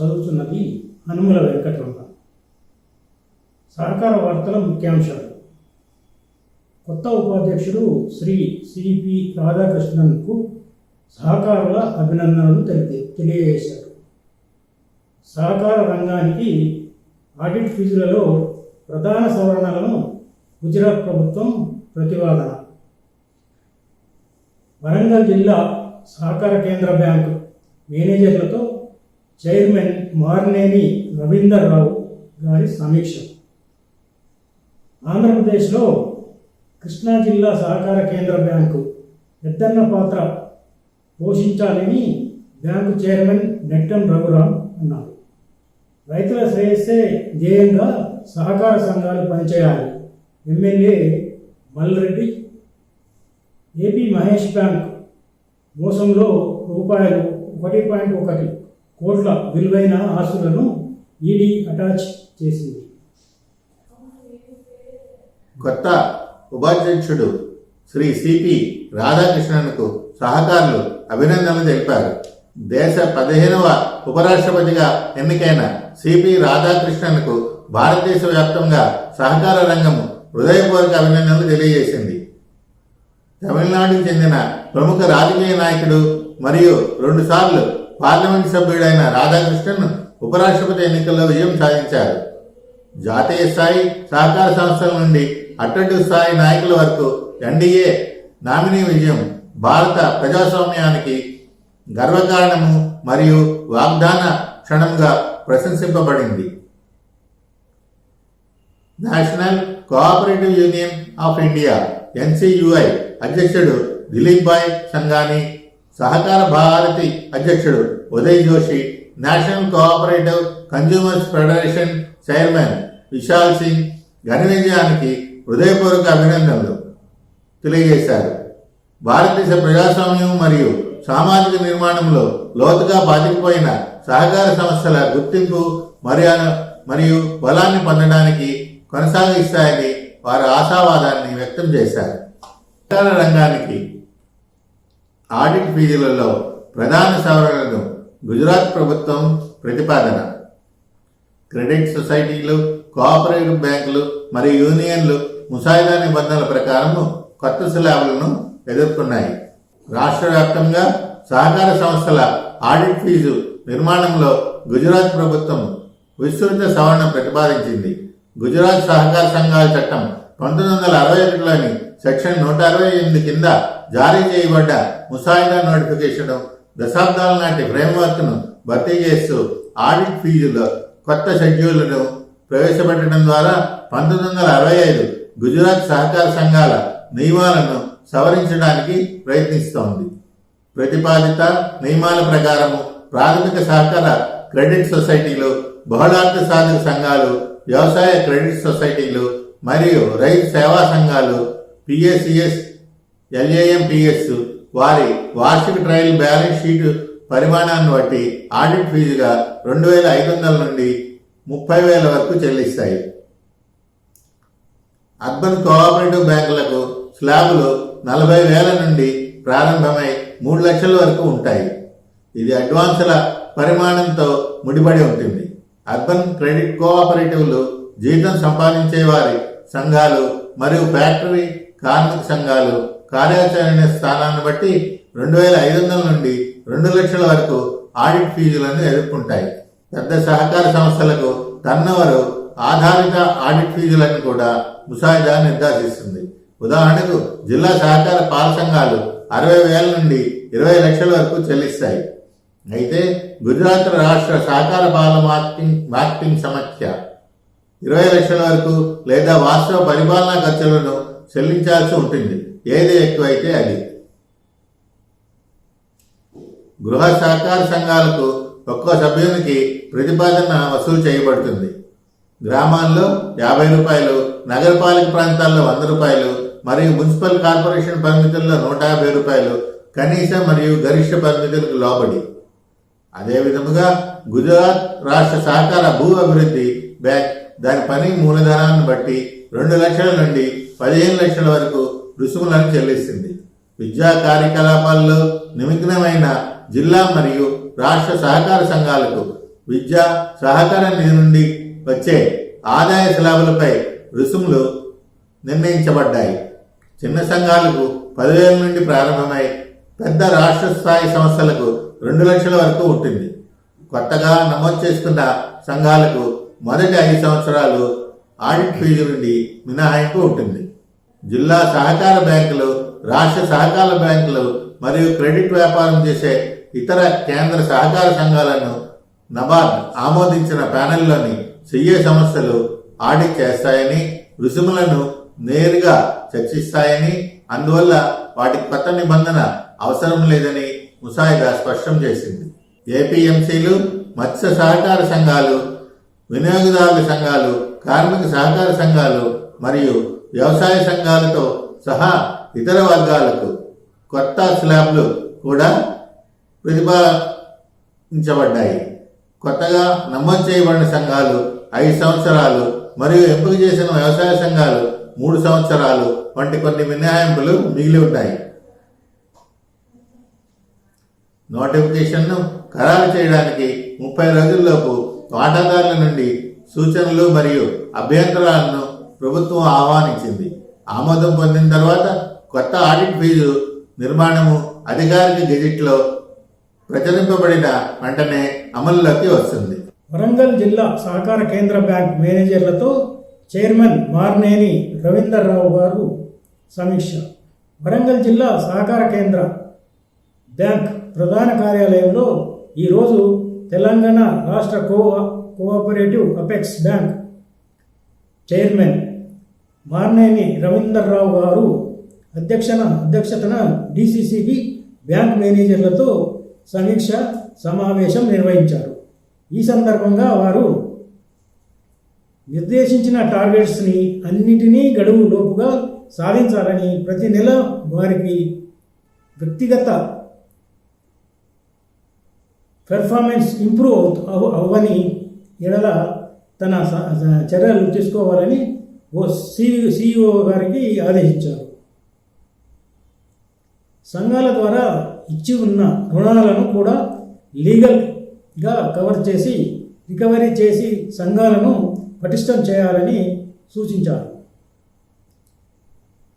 చదువుతున్నది హనుమల వెంకటరమణ. సహకార వార్తల ముఖ్యాంశాలు. కొత్త ఉపాధ్యక్షుడు శ్రీ సిపి రాధాకృష్ణన్కు సహకారుల అభినందనలు తెలిపి తెలియజేశారు. సహకార రంగానికి ఆడిట్ ఫీజులలో ప్రధాన సవరణలను గుజరాత్ ప్రభుత్వం ప్రతిపాదన. వరంగల్ జిల్లా సహకార కేంద్ర బ్యాంకు మేనేజర్లతో చైర్మన్ మార్నేని రవీందర్ రావు గారి సమీక్ష. ఆంధ్రప్రదేశ్లో కృష్ణా జిల్లా సహకార కేంద్ర బ్యాంకు పెద్దన్న పాత్ర పోషించాలని బ్యాంకు చైర్మన్ నెట్టం రఘురాం అన్నారు. రైతుల శ్రేయస్సే ధ్యేయంగా సహకార సంఘాలు పనిచేయాలి. MLA Malreddy AP Mahesh bank మోసంలో రూపాయలు ఒకటి పాయింట్ ఒకటి కోట్ల విలువైన ఆస్తులను ఈడీ అటాచ్ చేసింది. కొత్త ఉపాధ్యక్షుడు శ్రీ సిపి రాధాకృష్ణన్కు సహకారులు అభినందనలు తెలిపారు. దేశ పదిహేనవ ఉపరాష్ట్రపతిగా ఎన్నికైన సిపి రాధాకృష్ణన్కు భారతదేశ వ్యాప్తంగా సహకార రంగం హృదయపూర్వక అభినందనలు తెలియజేసింది. తమిళనాడుకు చెందిన ప్రముఖ రాజకీయ నాయకుడు మరియు రెండుసార్లు పార్లమెంట్ సభ్యుడైన రాధాకృష్ణన్ ఉపరాష్ట్రపతి ఎన్నికల్లో విజయం సాధించారు. జాతీయ స్థాయి సహకార సంస్థల నుండి అట్టడు స్థాయి నాయకుల వరకు ఎన్డీఏ నామినీ విజయం భారత ప్రజాస్వామ్యానికి గర్వకారణము మరియు వాగ్దాన క్షణంగా ప్రశంసింపబడింది. National Cooperative Union of India NCUI అధ్యక్షుడు దిలీప్ భాయ్ సంఘాని సహకార భారతి అధ్యక్షుడు Uday Joshi National Cooperative Consumers Federation chairman Vishal Singh ఘన విజయానికి హృదయపూర్వక అభినందనలు తెలియజేశారు. భారతదేశ ప్రజాస్వామ్యం మరియు సామాజిక నిర్మాణంలో లోతుగా బాధికపోయిన సహకార సంస్థల గుర్తింపు మరియు మరియు బలాన్ని పొందడానికి కొనసాగిస్తాయని వారు ఆశావాదాన్ని వ్యక్తం చేశారు. రంగానికి ఆడిట్ ఫీజులలో ప్రధాన సవరణలను గుజరాత్ ప్రభుత్వం ప్రతిపాదన. క్రెడిట్ సొసైటీలు కోఆపరేటివ్ బ్యాంకులు మరియు యూనియన్లు ముసాయిదా నిబంధనల ప్రకారం కొత్త స్లాబ్లను ఎదుర్కొన్నాయి. రాష్ట్ర వ్యాప్తంగా సహకార సంస్థల ఆడిట్ ఫీజు నిర్మాణంలో గుజరాత్ ప్రభుత్వం విస్తృత సవరణ ప్రతిపాదించింది. గుజరాత్ సహకార సంఘాల చట్టం పంతొమ్మిది వందల అరవై ఒకటిలోని సెక్షన్ నూట అరవై ఎనిమిది కింద జారీ చేయబడ్డ ముసాయిదా నోటిఫికేషన్ దశాబ్దాల నాటి ఫ్రేమ్వర్క్ను భర్తీ చేస్తూ ఆడిట్ ఫీజులో కొత్త షెడ్యూళ్ళను ప్రవేశపెట్టడం ద్వారా పంతొమ్మిది వందల అరవై ఐదు గుజరాత్ సహకార సంఘాల నియమాలను సవరించడానికి ప్రయత్నిస్తోంది. ప్రతిపాదిత నియమాల ప్రకారము ప్రాథమిక సహకార క్రెడిట్ సొసైటీలు బహుళార్థ సాధక సంఘాలు వ్యవసాయ క్రెడిట్ సొసైటీలు మరియు రైతు సేవా సంఘాలు పిఎస్సిఎస్ ఎల్ఏఎంపిఎస్ వారి వార్షిక ట్రయల్ బ్యాలెన్స్ షీట్ పరిమాణాన్ని బట్టి ఆడిట్ ఫీజుగా రెండు వేల ఐదు వందల నుండి ముప్పై వేల వరకు చెల్లిస్తాయి. అర్బన్ కోఆపరేటివ్ బ్యాంకులకు స్లాబులు నలభై వేల నుండి ప్రారంభమై మూడు లక్షల వరకు ఉంటాయి. ఇది అడ్వాన్సుల పరిమాణంతో ముడిపడి ఉంటుంది. అర్బన్ క్రెడిట్ కోఆపరేటివ్లు జీతం సంపాదించే వారి సంఘాలు మరియు ఫ్యాక్టరీ కార్మిక సంఘాలు కార్యాచరణ స్థానాన్ని బట్టి రెండు వేల ఐదు వందల నుండి రెండు లక్షల వరకు ఆడిట్ ఫీజులను ఎదుర్కొంటాయి. పెద్ద సహకార సంస్థలకు టర్నోవర్ ఆధారిత ఆడిట్ ఫీజులను కూడా ముసాయిదా నిర్ధారిస్తుంది. ఉదాహరణకు జిల్లా సహకార పాల సంఘాలు అరవై వేల నుండి ఇరవై లక్షల వరకు చెల్లిస్తాయి. అయితే గుజరాత్ రాష్ట్ర సహకార పాల మార్కెటింగ్ మార్కెటింగ్ సమస్య ఇరవై లక్షల వరకు లేదా వాస్తవ పరిపాలనా ఖర్చులను చెల్లించాల్సి ఉంటుంది. ఏది ఎక్కువైతే అది. గృహ సహకార సంఘాలకు ఒక్కో సభ్యునికి ప్రతిపాదన వసూలు చేయబడుతుంది. గ్రామాల్లో యాభై రూపాయలు నగరపాలిక ప్రాంతాల్లో వంద రూపాయలు మరియు మున్సిపల్ కార్పొరేషన్ పరిమితుల్లో నూట యాభై రూపాయలు కనీస మరియు గరిష్ట పరిమితులకు లోబడి. అదే విధముగా గుజరాత్ రాష్ట్ర సహకార భూ అభివృద్ధి బ్యాంక్ దాని పని మూలధనాన్ని బట్టి రెండు లక్షల నుండి పదిహేను లక్షల వరకు రుసుములను చెల్లిస్తుంది. విద్యా కార్యకలాపాల్లో నిమగ్నమైన జిల్లా మరియు రాష్ట్ర సహకార సంఘాలకు విద్యా సహకార నిధి నుండి వచ్చే ఆదాయ శిలాబులపై రుసుములు నిర్ణయించబడ్డాయి. చిన్న సంఘాలకు పదివేల నుండి ప్రారంభమై పెద్ద రాష్ట్ర స్థాయి సంస్థలకు రెండు లక్షల వరకు ఉంటుంది కొత్తగా నమోదు చేసుకున్న సంఘాలకు మొదటి ఐదు సంవత్సరాలు ఆడిట్ ఫీజు నుండి మినహాయింపు ఉంటుంది. జిల్లా సహకార బ్యాంకులు రాష్ట్ర సహకార బ్యాంకులు మరియు క్రెడిట్ వ్యాపారం చేసే ఇతర కేంద్ర సహకార సంఘాలను నబార్డ్ ఆమోదించిన ప్యానెల్లోని సిఏ సంస్థలు ఆడిట్ చేస్తాయని రుసుములను నేరుగా చర్చిస్తాయని అందువల్ల వాటి కొత్త నిబంధన అవసరం లేదని ముసాయిదా స్పష్టం చేసింది. ఏపీఎంసీలు మత్స్య సహకార సంఘాలు వినియోగదారుల సంఘాలు కార్మిక సహకార సంఘాలు మరియు వ్యవసాయ సంఘాలతో సహా ఇతర వర్గాలకు కొత్త స్లాబ్లు కూడా ప్రతిపాదించబడ్డాయి. కొత్తగా నమోదు చేయబడిన సంఘాలు ఐదు సంవత్సరాలు మరియు ఎంపిక చేసిన వ్యవసాయ సంఘాలు మూడు సంవత్సరాలు వంటి కొన్ని మినహాయింపులు మిగిలి ఉన్నాయి. నోటిఫికేషన్ను ఖరారు చేయడానికి ముప్పై రోజుల్లోపు వాటాదారుల నుండి సూచనలు మరియు అభ్యంతరాలను ప్రభుత్వం ఆహ్వానించింది. ఆమోదం పొందిన తర్వాత కొత్త ఆడిట్ ఫీజు నిర్మాణము అధికారిక గెజిట్లో ప్రచురింపబడిన వెంటనే అమలులోకి వస్తుంది. వరంగల్ జిల్లా సహకార కేంద్ర బ్యాంక్ మేనేజర్లతో చైర్మన్ మార్నేని రవీందర్ రావు గారు సమీక్ష. వరంగల్ జిల్లా సహకార కేంద్ర బ్యాంక్ ప్రధాన కార్యాలయంలో ఈరోజు తెలంగాణ రాష్ట్ర co cooperative apex bank chairman Marneni Ravinder Rao garu అధ్యక్షన అధ్యక్షతన డిసిసిబి బ్యాంక్ మేనేజర్లతో సమీక్ష సమావేశం నిర్వహించారు. ఈ సందర్భంగా వారు నిర్దేశించిన టార్గెట్స్ని అన్నిటినీ గడువు లోపుగా సాధించాలని ప్రతి నెల వారికి వ్యక్తిగత పెర్ఫార్మెన్స్ ఇంప్రూవ్ అవు అవ్వని ఎడల తన స- చర్యలు తీసుకోవాలని ఓ సిఇఓ గారికి ఆదేశించారు. సంఘాల ద్వారా ఇచ్చి ఉన్న రుణాలను కూడా లీగల్గా కవర్ చేసి రికవరీ చేసి సంఘాలను పటిష్టం చేయాలని సూచించారు.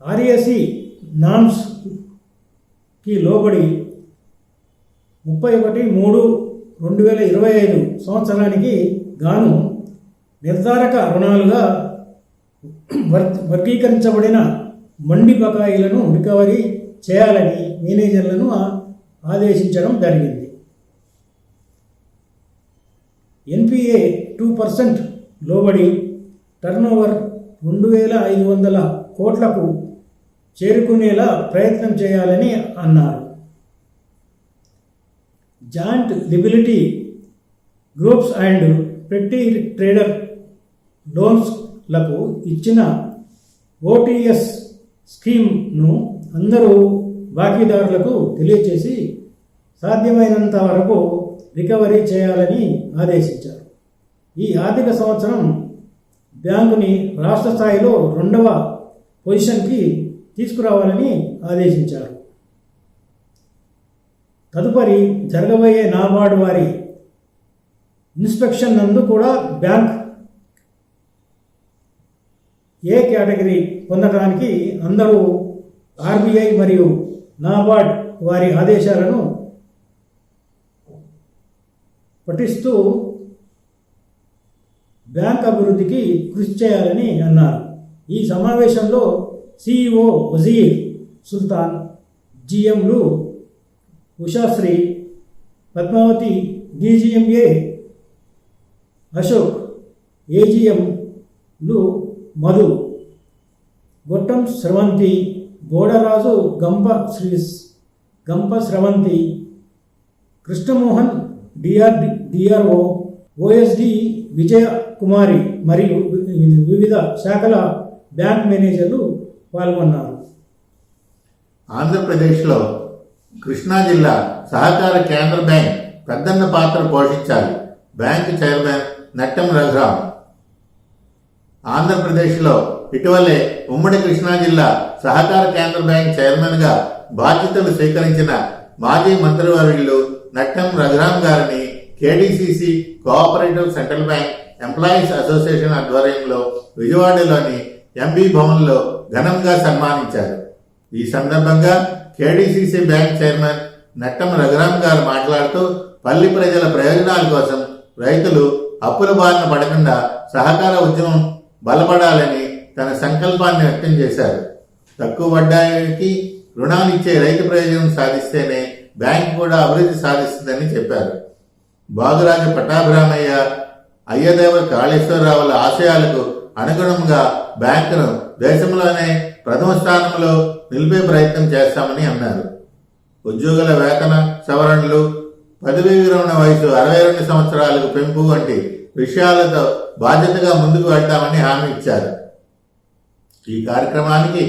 ఆర్ఏసి నామ్స్కి లోబడి ముప్పై ఒకటి మూడు రెండు వేల ఇరవై ఐదు సంవత్సరానికి గాను నిర్ధారక రుణాలుగా వర్ వర్గీకరించబడిన మండి బకాయిలను రికవరీ చేయాలని మేనేజర్లను ఆదేశించడం జరిగింది. ఎన్పిఏ టూ పర్సెంట్ లోబడి టర్నోవర్ రెండు వేల ఐదు వందల కోట్లకు చేరుకునేలా ప్రయత్నం చేయాలని అన్నారు. Joint liability groups and petty trader లోన్స్లకు ఇచ్చిన ఓటీఎస్ స్కీమ్ను అందరూ బాకీదారులకు తెలియచేసి సాధ్యమైనంత వరకు రికవరీ చేయాలని ఆదేశించారు. ఈ ఆర్థిక సంవత్సరం బ్యాంకుని రాష్ట్ర స్థాయిలో రెండవ పొజిషన్కి తీసుకురావాలని ఆదేశించారు. తదుపరి జరగబోయే నాబార్డు వారి ఇన్స్పెక్షన్ నందు కూడా బ్యాంక్ ఏ కేటగిరీ పొందడానికి అందరూ ఆర్బీఐ మరియు నాబార్డ్ వారి ఆదేశాలను పఠిస్తూ బ్యాంక్ అభివృద్ధికి కృషి చేయాలని అన్నారు. ఈ సమావేశంలో సిఇఓ వజీర్ సుల్తాన్ జిఎంలు ఉషాశ్రీ పద్మావతి డీజీఎంఏ Ashok ఏజీఎంలు Madhu. Gottam Sravanthi Godaraju Gampa Sri Gampa Sravanthi Krishnamohan DR DRO OSD Vijaya Kumari మరియు వివిధ శాఖల బ్యాంక్ మేనేజర్లు పాల్గొన్నారు. ఆంధ్రప్రదేశ్లో కృష్ణా జిల్లా సహకార కేంద్ర బ్యాంక్ పెద్దన్న పాత్ర పోషించాలి. బ్యాంక్ చైర్మన్ నట్టం రఘురామ్. ఆంధ్రప్రదేశ్లో ఇటీవలే ఉమ్మడి కృష్ణా జిల్లా సహకార కేంద్ర బ్యాంక్ చైర్మన్గా బాధ్యతలు స్వీకరించిన మాజీ మంత్రివర్యులు నట్టం రఘురామ్ గారిని KDCC cooperative central bank employees association ఆధ్వర్యంలో విజయవాడలోని ఎంబీ భవన్లో ఘనంగా సన్మానించారు. ఈ సందర్భంగా కేడీసీసీ బ్యాంక్ చైర్మన్ నట్టం రఘురామ్ గారు మాట్లాడుతూ పల్లి ప్రజల ప్రయోజనాల కోసం రైతులు అప్పుల బారిన పడకుండా సహకార ఉద్యమం బలపడాలని తన సంకల్పాన్ని వ్యక్తం చేశారు. తక్కువ వడ్డానికి రుణాలు ఇచ్చే రైతు ప్రయోజనం సాధిస్తేనే బ్యాంక్ కూడా అభివృద్ధి సాధిస్తుందని చెప్పారు. బాగురాజు పట్టాభిరామయ్య అయ్యదేవ కాళేశ్వరరావుల ఆశయాలకు అనుగుణంగా బ్యాంకును దేశంలోనే ప్రథమ స్థానంలో నిలిపే ప్రయత్నం చేస్తామని అన్నారు. ఉద్యోగుల వేతన సవరణలు పదవీ విరమణ వయసు అరవై రెండు సంవత్సరాలకు పెంపు వంటి విషయాలతో బాధ్యతగా ముందుకు వెళ్తామని హామీ ఇచ్చారు. ఈ కార్యక్రమానికి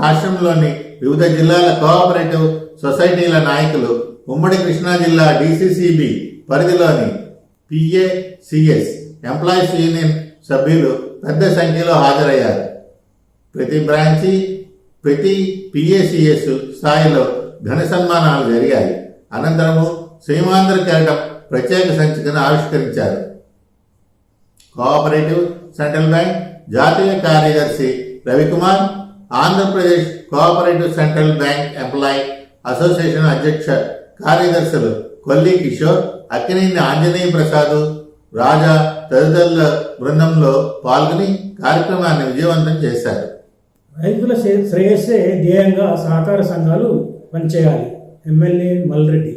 రాష్ట్రంలోని వివిధ జిల్లాల కోఆపరేటివ్ సొసైటీల నాయకులు ఉమ్మడి కృష్ణా జిల్లా డిసిసిబి పరిధిలోని పిఏసిఎస్ ఎంప్లాయీస్ యూనియన్ సభ్యులు పెద్ద సంఖ్యలో హాజరయ్యారు. ప్రతి బ్రాంచి ప్రతి పిఏసిఎస్ స్థాయిలో ఘన సన్మానాలు జరిగాయి. అనంతరము సీమాంధ్ర కెరటం ప్రత్యేక సంచికను ఆవిష్కరించారు. కోఆపరేటివ్ సెంట్రల్ బ్యాంక్ జాతీయ కార్యదర్శి Ravikumar Andhra Pradesh cooperative central bank employee association అధ్యక్ష కార్యదర్శులు కొల్లి కిషోర్ అక్కినేని ఆంజనేయ ప్రసాద్ రాజా తదితరుల బృందంలో పాల్గొని కార్యక్రమాన్ని విజయవంతం చేశారు. రైతుల శ్రే- శ్రేయస్సే ధ్యేయంగా సహకార సంఘాలు పనిచేయాలి. ఎమ్మెల్యే మల్రెడ్డి.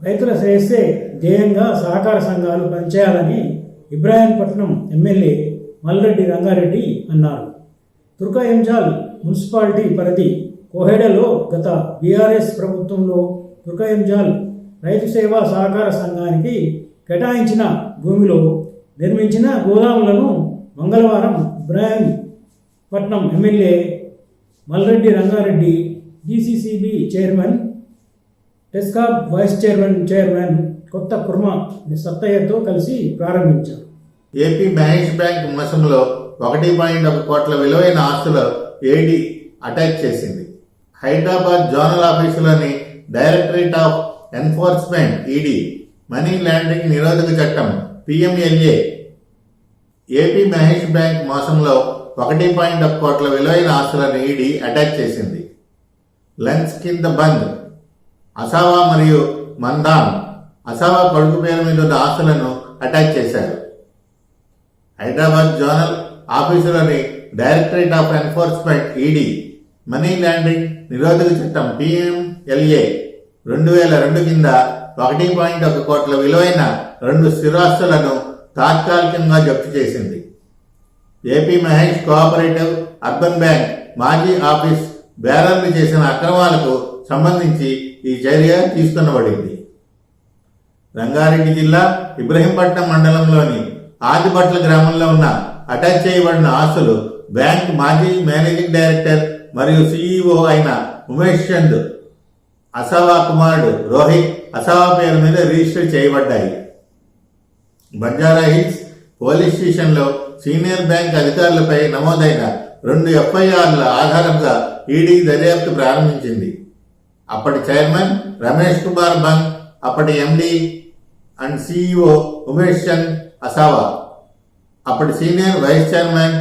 రైతుల శ్రేయస్సే ధ్యేయంగా సహకార సంఘాలు పనిచేయాలని ఇబ్రాహీంపట్నం ఎమ్మెల్యే మల్రెడ్డి రంగారెడ్డి అన్నారు. తుర్కాయంజాల్ మున్సిపాలిటీ పరిధి కోహెడలో గత బీఆర్ఎస్ ప్రభుత్వంలో తుర్కాయంజాల్ రైతు సేవా సహకార సంఘానికి కేటాయించిన భూమిలో నిర్మించిన గోదాములను మంగళవారం Ibrahimpatnam MLA Malreddy Rangareddy DCCB chairman TESCAB vice chairman chairman Kotha Kurma సత్తయ్యతో కలిసి ప్రారంభించారు. ఏపీ మహేష్ బ్యాంక్ మోసంలో ఒకటి పాయింట్ ఒక కోట్ల విలువైన ఆస్తులు ఏడీ అటాక్ చేసింది. Hyderabad zonal ఆఫీసులోని directorate of enforcement ED money laundering నిరోధక చట్టం పిఎంఎల్ఏ. ఏపీ మహేష్ బ్యాంక్ మోసంలో ఒకటి పాయింట్ ఒక కోట్ల విలువైన ఆస్తులను ఈడీ అటాక్ చేసింది. లంచ్ కింద బంద్. అసావా మరియు మందాన్. అసావా కొడుకు పేరు మీద ఉన్న ఆస్తులను అటాక్ చేశారు. Hyderabad zonal ఆఫీసులోని directorate of enforcement ED money laundering నిరోధక చట్టం పిఎంఎల్ఏ రెండు వేల రెండు కింద ఒకటి పాయింట్ ఒక కోట్ల విలువైన రెండు స్థిరాస్తులను తాత్కాలికంగా జప్తు చేసింది. AP Mahesh cooperative urban bank మాజీ ఆఫీస్ బేరర్లు చేసిన అక్రమాలకు సంబంధించి ఈ చర్య తీసుకునబడింది రంగారెడ్డి జిల్లా ఇబ్రహీంపట్నం మండలంలోని ఆదిపట్ల గ్రామంలో ఉన్న అటాచ్ చేయబడిన ఆస్తులు బ్యాంక్ మాజీ మేనేజింగ్ డైరెక్టర్ మరియు సీఈఓ అయిన ఉమేష్ చంద్ అసావా కుమారుడు రోహిత్ అసావా పేరు మీద రిజిస్టర్ చేయబడ్డాయి. బంజారా హిల్స్ పోలీస్ స్టేషన్లో సీనియర్ బ్యాంక్ అధికారులపై నమోదైన రెండు ఎఫ్ఐఆర్ల ఆధారంగా ఈడీ దర్యాప్తు ప్రారంభించింది. అప్పటి చైర్మన్ రమేష్ కుమార్ బంగ్ అప్పటి MD and CEO Umesh Chand Asawa అప్పటి senior vice chairman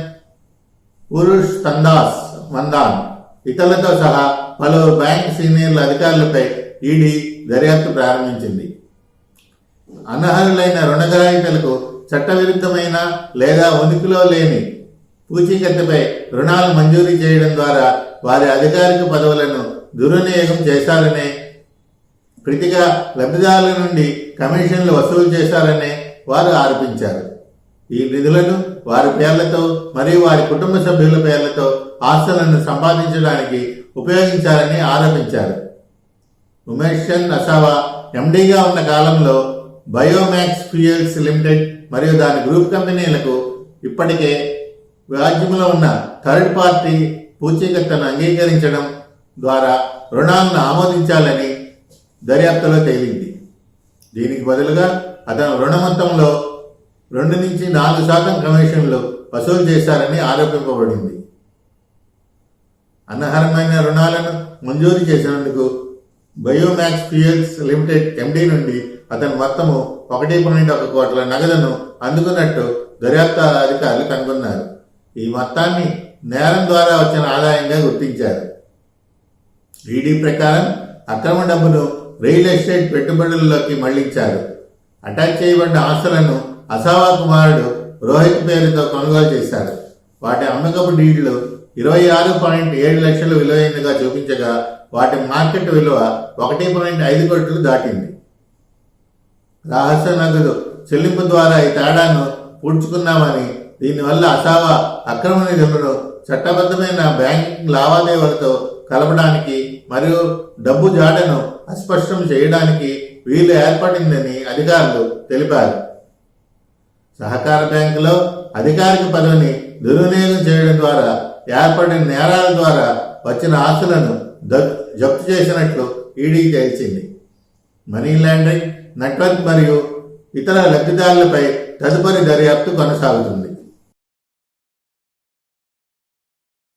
Purush Tandas Mandan ఇతరులతో సహా పలువురు బ్యాంక్ సీనియర్ల అధికారులపై ఈడీ దర్యాప్తు ప్రారంభించింది. అనర్హులైన రుణగ్రహీతలకు చట్టవిరుద్ధమైన లేదా ఉనికిలో లేని పూచీకత్తుపై రుణాలు మంజూరు చేయడం ద్వారా వారి అధికారిక పదవులను దుర్వినియోగం చేశారనే ప్రతిగా లబ్ధిదారుల నుండి కమిషన్లు వసూలు చేశారనే వారు ఆరోపించారు. ఈ నిధులను వారి పేర్లతో మరియు వారి కుటుంబ సభ్యుల పేర్లతో ఆస్తులను సంపాదించడానికి ఉపయోగించారని ఆరోపించారు. ఉమేష్ చంద్ అసావా ఎండీగా ఉన్న కాలంలో బయోమాక్స్ ఫ్యూయల్స్ లిమిటెడ్ మరియు దాని గ్రూప్ కంపెనీలకు ఇప్పటికే రాజ్యంలో ఉన్న థర్డ్ పార్టీ పూచీకత్తును అంగీకరించడం ద్వారా రుణాలను ఆమోదించాలని దర్యాప్తులో తేలింది. దీనికి బదులుగా అతను రుణ మొత్తంలో రెండు నుంచి నాలుగు శాతం కమిషన్లు వసూలు చేశారని ఆరోపింపబడింది. అనర్హమైన రుణాలను మంజూరు చేసినందుకు బయోమాక్స్ ఫ్యూయల్స్ లిమిటెడ్ ఎండీ నుండి అతను మొత్తము ఒకటి పాయింట్ ఒక కోట్ల నగదును అందుకున్నట్టు దర్యాప్తు అధికారులు కనుగొన్నారు. ఈ మొత్తాన్ని నేరం ద్వారా వచ్చిన ఆదాయంగా గుర్తించారు. ఈడీ ప్రకారం అక్రమ డబ్బును రియల్ ఎస్టేట్ పెట్టుబడుల్లోకి మళ్ళించారు. అటాచ్ చేయబడిన ఆస్తులను అసావా కుమారుడు రోహిత్ పేరుతో కొనుగోలు చేశారు. వాటి అమ్మకపు డీడ్లు ఇరవై ఆరు పాయింట్ ఏడు లక్షలు విలువైనగా చూపించగా వాటి మార్కెట్ విలువ ఒకటి పాయింట్ ఐదు కోట్లు దాటింది. రహస్య నగదు చెల్లింపు ద్వారా ఈ తేడాను పూడ్చుకున్నామని దీనివల్ల అసావా అక్రమ నిధులను చట్టబద్ధమైన బ్యాంకింగ్ లావాదేవీలతో కలపడానికి మరియు డబ్బు జాడను అస్పష్టం చేయడానికి వీలు ఏర్పడిందని అధికారులు తెలిపారు. సహకార బ్యాంకులో అధికారిక పదవిని దుర్వినియోగం చేయడం ద్వారా ఏర్పడిన నేరాల ద్వారా వచ్చిన ఆస్తులను ద- జప్తు చేసినట్లు ఈడీ తేల్చింది. మనీ లాండరింగ్ నెట్వర్క్ మరియు ఇతర లబ్ధిదారులపై తదుపరి దర్యాప్తు కొనసాగుతుంది.